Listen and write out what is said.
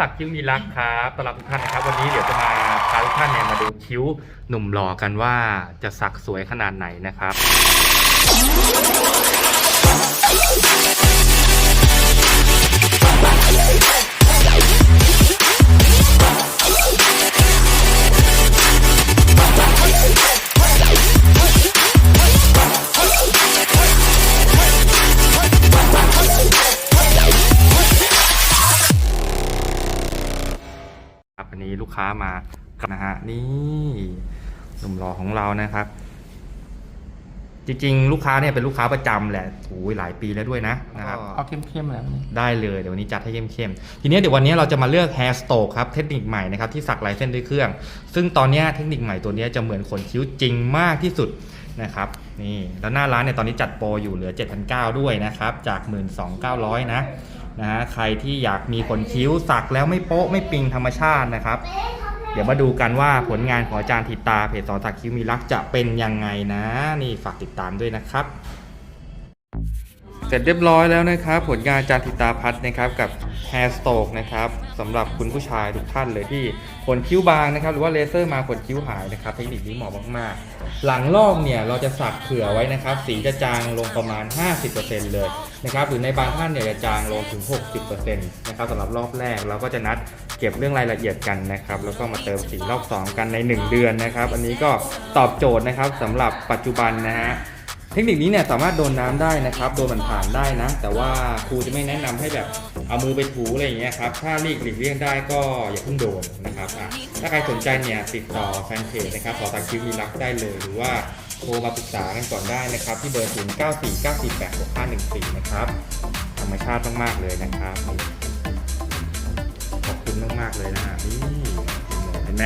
สักคิ้วมีรักครับต้อนรับทุกท่านนะครับ วันนี้เดี๋ยวจะมาพาทุกท่านเนี่ยมาดูคิ้วหนุ่มหล่อกันว่าจะสักสวยขนาดไหนนะครับ ครับวันนี้ลูกค้ามานะฮะนี่หนุ่มหล่อของเรานะครับ จริงๆ ลูกค้าเนี่ยเป็นลูกค้าประจำแหละโอ้ยหลายปีแล้วด้วยนะนะครับเอาเข้มๆแล้วนี่ได้เลยเดี๋ยววันนี้จัดให้เข้มๆทีนี้เดี๋ยววันนี้เราจะมาเลือก hair stroke ครับเทคนิคใหม่นะครับที่สักลายเส้นด้วยเครื่อง ซึ่งตอนเนี้ยเทคนิคใหม่ตัวเนี้ยจะเหมือนขนคิ้วจริงมากที่สุด นะครับนี่แล้วหน้าร้านเนี่ยตอนนี้จัดโปรอยู่เหลือ 7,900 ด้วยนะครับจาก 12,900 นะนะฮะใครที่อยากมีขนคิ้วสักแล้วไม่โป๊ะไม่ปิงธรรมชาตินะครับ เดี๋ยวมาดูกันว่าผลงานของอาจารย์ธิตาเพจสอนสักคิ้วมีรักจะเป็นยังไงนะ นี่ฝากติดตามด้วยนะครับ เสร็จเรียบร้อยแล้วนะครับ ผลงานจารย์ธิตาพัฒน์นะครับกับ Hair Stroke นะครับสำหรับคุณผู้ชายทุกท่านเลยที่ขนคิ้วบางนะครับ หรือว่าเลเซอร์มาขนคิ้วหายนะครับเทคนิคนี้เหมาะมากๆ หลังลอกเนี่ยเราจะสักเผื่อไว้นะครับ สีจะจางลงประมาณ 50%เลยนะครับหรือในบางท่านเนี่ยจะจางลงถึง 60%นะครับสำหรับรอบแรกเราก็จะนัดเก็บเรื่องรายละเอียดกันนะครับ แล้วก็มาเติมสีรอบสองกันใน 1 เดือนนะครับ อันนี้ก็ตอบโจทย์นะครับสำหรับปัจจุบันนะฮะ เทคนิคนี้เนี่ยสามารถโดนน้ำได้นะครับโดนมันผ่านได้นะ แต่ว่าครูจะไม่แนะนำให้แบบเอามือไปถูอะไรอย่างเงี้ยครับถ้าหลีกหลีกเลี่ยงได้ก็อย่าเพิ่งโดนนะครับถ้าใครสนใจเนี่ยติดต่อแฟนเพจนะครับขอตักคิวมีรักได้เลยหรือว่าโทรมาปรึกษากันก่อนได้นะครับ ที่เบอร์ 0 9 4 9 4 8 6 5 1 4 นะครับ ธรรมชาติมาก ๆ เลยนะครับ ขอบคุณมาก ๆ เลยนะฮะนี่เห็นไหม